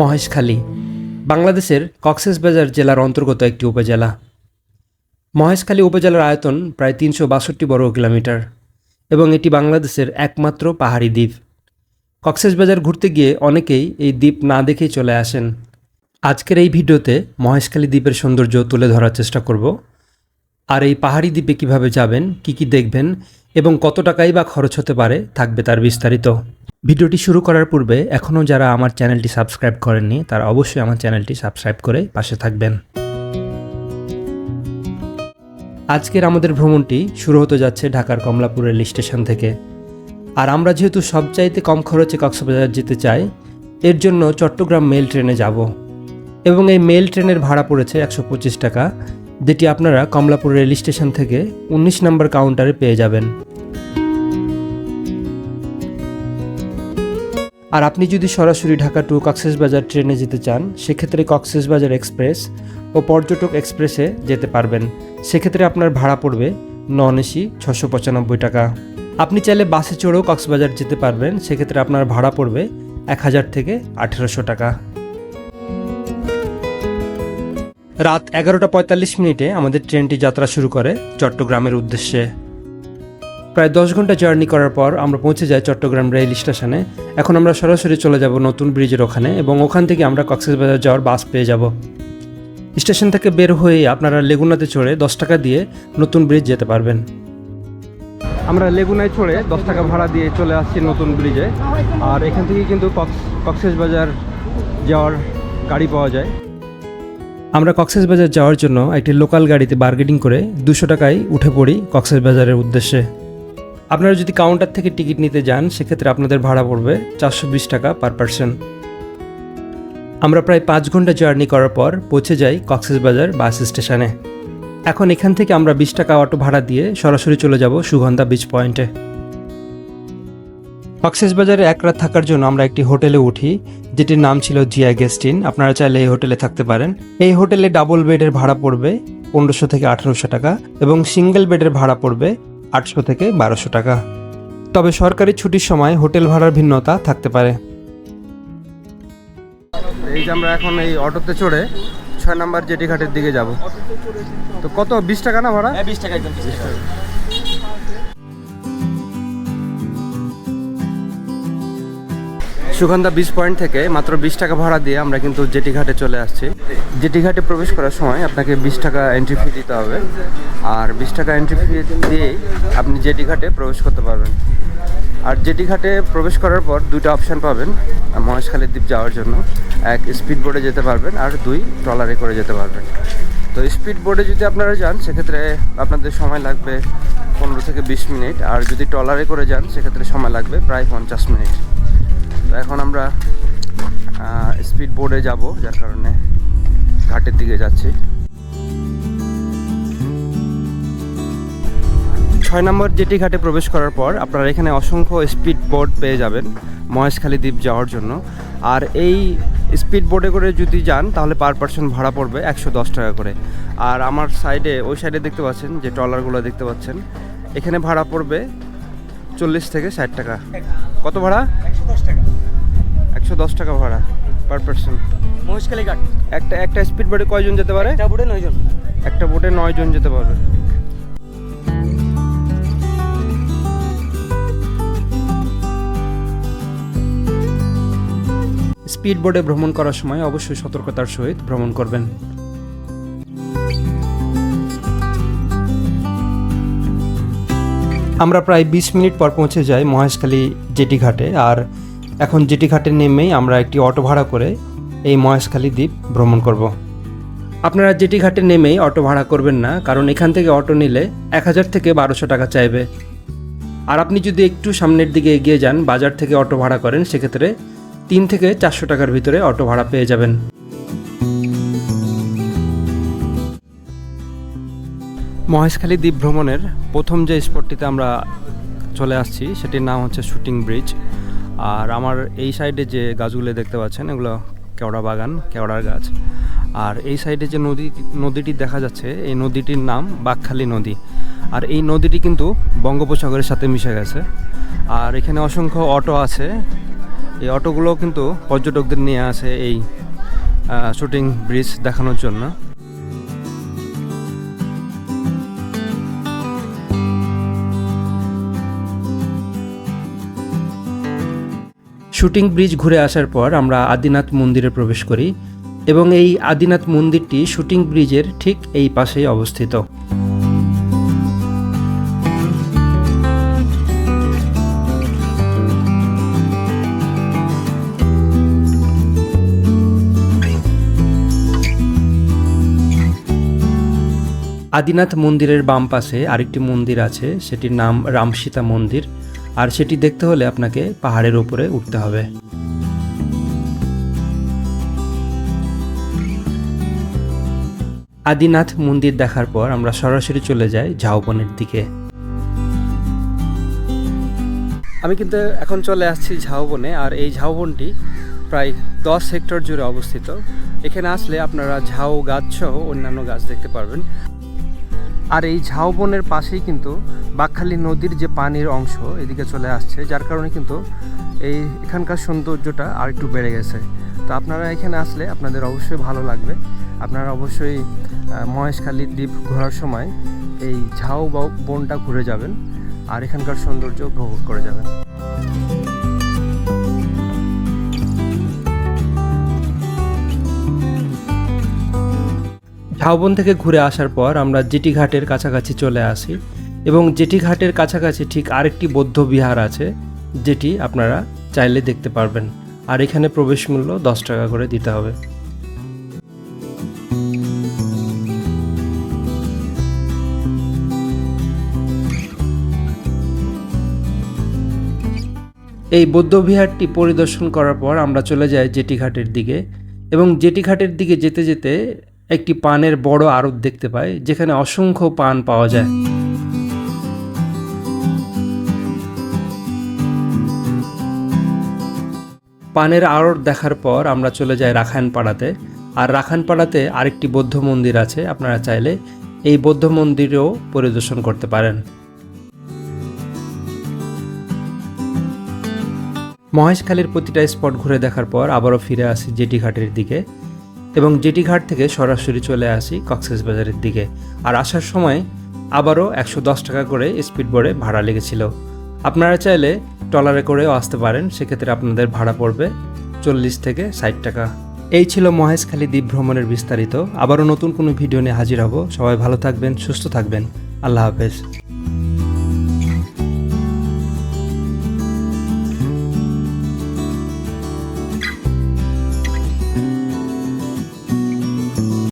মহেশখালী, বাংলাদেশের কক্সেসবাজার জেলার অন্তর্গত একটি উপজেলা। মহেশখালী উপজেলার আয়তন প্রায় তিনশো বাষট্টি বর্গ কিলোমিটার এবং এটি বাংলাদেশের একমাত্র পাহাড়ি দ্বীপ। কক্সেসবাজার ঘুরতে গিয়ে অনেকেই এই দ্বীপ না দেখেই চলে আসেন। আজকের এই ভিডিওতে মহেশখালী দ্বীপের সৌন্দর্য তুলে ধরার চেষ্টা করব। আর এই পাহাড়ি দ্বীপে কীভাবে যাবেন, কি কি দেখবেন এবং কত টাকাই বা খরচ হতে পারে থাকবে তার বিস্তারিত। ভিডিওটি শুরু করার পূর্বে এখনও যারা আমার চ্যানেলটি সাবস্ক্রাইব করেননি, তারা অবশ্যই আমার চ্যানেলটি সাবস্ক্রাইব করে পাশে থাকবেন। আজকের আমাদের ভ্রমণটি শুরু হতে যাচ্ছে ঢাকার কমলাপুর রেল স্টেশন থেকে। আর আমরা যেহেতু সবচাইতে কম খরচে কক্সবাজার যেতে চাই, এর জন্য চট্টগ্রাম মেল ট্রেনে যাব। এবং এই মেল ট্রেনের ভাড়া পড়েছে একশো পঁচিশ টাকা। যেটি আপনারা কমলাপুর রেল স্টেশন থেকে উনিশ নম্বর কাউন্টারে পেয়ে যাবেন। আর আপনি যদি সরাসরি ঢাকা টু কক্সবাজার ট্রেনে যেতে চান, সেক্ষেত্রে কক্সবাজার এক্সপ্রেস ও পর্যটক এক্সপ্রেসে যেতে পারবেন। সেক্ষেত্রে আপনার ভাড়া পড়বে নন এসি ছশো পঁচানব্বই টাকা। আপনি চাইলে বাসে চড়েও কক্সবাজার যেতে পারবেন, সেক্ষেত্রে আপনার ভাড়া পড়বে এক হাজার থেকে আঠেরোশো টাকা। রাত এগারোটা পঁয়তাল্লিশ মিনিটে আমাদের ট্রেনটি যাত্রা শুরু করে চট্টগ্রামের উদ্দেশ্যে। প্রায় দশ ঘণ্টা জার্নি করার পর আমরা পৌঁছে যাই চট্টগ্রাম রেল স্টেশনে। এখন আমরা সরাসরি চলে যাব নতুন ব্রিজের ওখানে এবং ওখান থেকে আমরা কক্সবাজার যাওয়ার বাস পেয়ে যাব। স্টেশন থেকে বের হয়ে আপনারা লেগুনাতে চড়ে দশ টাকা দিয়ে নতুন ব্রিজ যেতে পারবেন। আমরা লেগুনায় চড়ে দশ টাকা ভাড়া দিয়ে চলে আসছি নতুন ব্রিজে। আর এখান থেকে কিন্তু কক্স কক্সবাজার যাওয়ার গাড়ি পাওয়া যায়। আমরা কক্সবাজার যাওয়ার জন্য একটি লোকাল গাড়িতে বার্গেটিং করে দুশো টাকায় উঠে পড়ি কক্সবাজারের উদ্দেশ্যে। আপনারা যদি কাউন্টার থেকে টিকিট নিতে যান, সেক্ষেত্রে আপনাদের ভাড়া পড়বে চারশো বিশ টাকা পার পার্সন আমরা প্রায় পাঁচ ঘণ্টা জার্নি করার পর পৌঁছে যাই কক্সবাজার বাস স্টেশনে এখন এখান থেকে আমরা বিশ টাকা অটো ভাড়া দিয়ে সরাসরি চলে যাব সুগন্ধা বিচ পয়েন্টে কক্সবাজারে এক রাত থাকার জন্য আমরা একটি হোটেলে উঠি যেটির নাম ছিল জিয়া গেস্টিন। আপনারা চাইলে এই হোটেলে থাকতে পারেন। এই হোটেলে ডাবল বেডের ভাড়া পড়বে পনেরোশো থেকে আঠারোশো টাকা এবং সিঙ্গেল বেডের ভাড়া পড়বে আটশো থেকে বারোশো টাকা। তবে সরকারি ছুটির সময় হোটেল ভাড়ার ভিন্নতা থাকতে পারে। এই যে আমরা এখন এই অটোতে চড়ে ছয় নাম্বার জেটি ঘাটের দিকে যাব। তো কত? বিশ টাকা না ভাড়া? হ্যাঁ বিশ টাকা। বিশ সুগন্ধা বিচ পয়েন্ট থেকে মাত্র বিশ টাকা ভাড়া দিয়ে আমরা কিন্তু জেটি ঘাটে চলে আসছি। জেটি ঘাটে প্রবেশ করার সময় আপনাকে বিশ টাকা এন্ট্রি ফি দিতে হবে। আর বিশ টাকা এন্ট্রি ফি দিয়েই আপনি জেটি ঘাটে প্রবেশ করতে পারবেন। আর জেটি ঘাটে প্রবেশ করার পর দুইটা অপশান পাবেন মহেশখালীর দ্বীপ যাওয়ার জন্য। এক স্পিড বোটে যেতে পারবেন। আর দুই ট্রলারে করে যেতে পারবেন। তো স্পিড বোটে যদি আপনারা যান, সেক্ষেত্রে আপনাদের সময় লাগবে পনেরো থেকে বিশ মিনিট। আর যদি ট্রলারে করে যান, সেক্ষেত্রে সময় লাগবে প্রায় পঞ্চাশ মিনিট। তো এখন আমরা স্পিড বোর্ডে যাব, যার কারণে ঘাটের দিকে যাচ্ছি। ছয় নম্বর জেটি ঘাটে প্রবেশ করার পর আপনারা এখানে অসংখ্য স্পিড বোর্ড পেয়ে যাবেন, মহেশখালী দ্বীপ যাওয়ার জন্য। আর এই স্পিড বোটে করে যদি যান, তাহলে পার পার্সন ভাড়া পড়বে একশো দশ টাকা করে। আর আমার সাইডে ওই সাইডে দেখতে পাচ্ছেন, যে ট্রলারগুলো দেখতে পাচ্ছেন, এখানে ভাড়া পড়বে চল্লিশ থেকে ষাট টাকা। কত ভাড়া? একশো দশ টাকা। একশো দশ টাকা ভাড়া পার পার্সন মহেশখালী ঘাট একটা একটা স্পিড বোটে কয়জন যেতে পারে? একটা বুড়ে নয়জন। একটা বোটে নয় জন যেতে পারবে। স্পিড বোটে ভ্রমণ করার সময় অবশ্যই সতর্কতার সহিত ভ্রমণ করবেন। আমরা প্রায় বিশ মিনিট পর পৌঁছে যাই মহেশখালী জেটি ঘাটে আর এখন জেটি ঘাটে নেমেই আমরা একটি অটো ভাড়া করে এই মহেশখালী দ্বীপ ভ্রমণ করব। আপনারা জেটি ঘাটে নেমেই অটো ভাড়া করবেন না, কারণ এখান থেকে অটো নিলে এক হাজার থেকে বারোশো টাকা চাইবে। আর আপনি যদি একটু সামনের দিকে এগিয়ে যান, বাজার থেকে অটো ভাড়া করেন, সেক্ষেত্রে তিন থেকে চারশো টাকার ভিতরে অটো ভাড়া পেয়ে যাবেন। মহেশখালী দ্বীপ ভ্রমণের প্রথম যে স্পটটিতে আমরা চলে আসছি, সেটির নাম হচ্ছে শুটিং ব্রিজ। আর আমার এই সাইডে যে গাছগুলো দেখতে পাচ্ছেন, এগুলো কেওড়া বাগান, কেওড়ার গাছ। আর এই সাইডে যে নদী, নদীটি দেখা যাচ্ছে, এই নদীটির নাম বাকখালী নদী। আর এই নদীটি কিন্তু বঙ্গোপসাগরের সাথে মিশে গেছে। আর এখানে অসংখ্য অটো আছে। এই অটোগুলো কিন্তু পর্যটকদের নিয়ে আসে এই শুটিং ব্রিজ দেখানোর জন্য। শুটিং ব্রিজ ঘুরে আসার পর আমরা আদিনাথ মন্দিরে প্রবেশ করি এবং এই আদিনাথ মন্দিরটি শুটিং ব্রিজের ঠিক এই পাশেই অবস্থিত। আদিনাথ মন্দিরের বাম পাশে আরেকটি মন্দির আছে, সেটির নাম রামসীতা মন্দির। আর সেটি দেখতে হলে আপনাকে পাহাড়ের উপরে উঠতে হবে। আদিনাথ মন্দির দেখার পর আমরা সরাসরি চলে যাই ঝাউবনের দিকে। আমি কিন্তু এখন চলে আসছি ঝাউবনে আর এই ঝাউবনটি প্রায় দশ হেক্টর জুড়ে অবস্থিত। এখানে আসলে আপনারা ঝাউ গাছ সহ অন্যান্য গাছ দেখতে পারবেন। আর এই ঝাউবনের পাশেই কিন্তু বাকখালী নদীর যে পানির অংশ এদিকে চলে আসছে, যার কারণে কিন্তু এই এখানকার সৌন্দর্যটা আর একটু বেড়ে গেছে। তো আপনারা এখানে আসলে আপনাদের অবশ্যই ভালো লাগবে। আপনারা অবশ্যই মহেশখালী দ্বীপ ঘোরার সময় এই ঝাউ বনটা ঘুরে যাবেন আর এখানকার সৌন্দর্য উপভোগ করে যাবেন। ঝাউবন থেকে ঘুরে আসার পর আমরা জেটি ঘাটের কাছাকাছি চলে আসি এবং জেটি ঘাটের কাছাকাছি ঠিক আরেকটি বৌদ্ধ বিহার আছে, যেটি আপনারা চাইলে দেখতে পারবেন। আর এখানে প্রবেশ মূল্য দশ টাকা করে দিতে হবে। এই বৌদ্ধবিহারটি পরিদর্শন করার পর আমরা চলে যাই জেটি ঘাটের দিকে এবং জেটি ঘাটের দিকে যেতে যেতে একটি পানের বড় আড়ত দেখতে পাই যেখানে অসংখ্য পান পাওয়া যায়। পানের আড়ত দেখার পর আমরা চলে যাই রাখাইনপাড়াতে আর রাখাইনপাড়াতে আরেকটি বৌদ্ধ মন্দির আছে, আপনারা চাইলে এই বৌদ্ধ মন্দিরেও পরিদর্শন করতে পারেন। মহেশখালীর প্রতিটা স্পট ঘুরে দেখার পর আবারও ফিরে আসি জেটি ঘাটের দিকে। এবং জেটি ঘাট থেকে সরাসরি চলে আসি কক্সেস বাজারের দিকে। আর আসার সময় আবারও একশো দশ টাকা করে স্পিড বোর্ডে ভাড়া লেগেছিল। আপনারা চাইলে ট্রলারে করেও আসতে পারেন, সেক্ষেত্রে আপনাদের ভাড়া পড়বে চল্লিশ থেকে ষাট টাকা। এই ছিল মহেশখালী দ্বীপ ভ্রমণের বিস্তারিত। আবারও নতুন কোনো ভিডিও নিয়ে হাজির হব। সবাই ভালো থাকবেন, সুস্থ থাকবেন। আল্লাহ হাফেজ।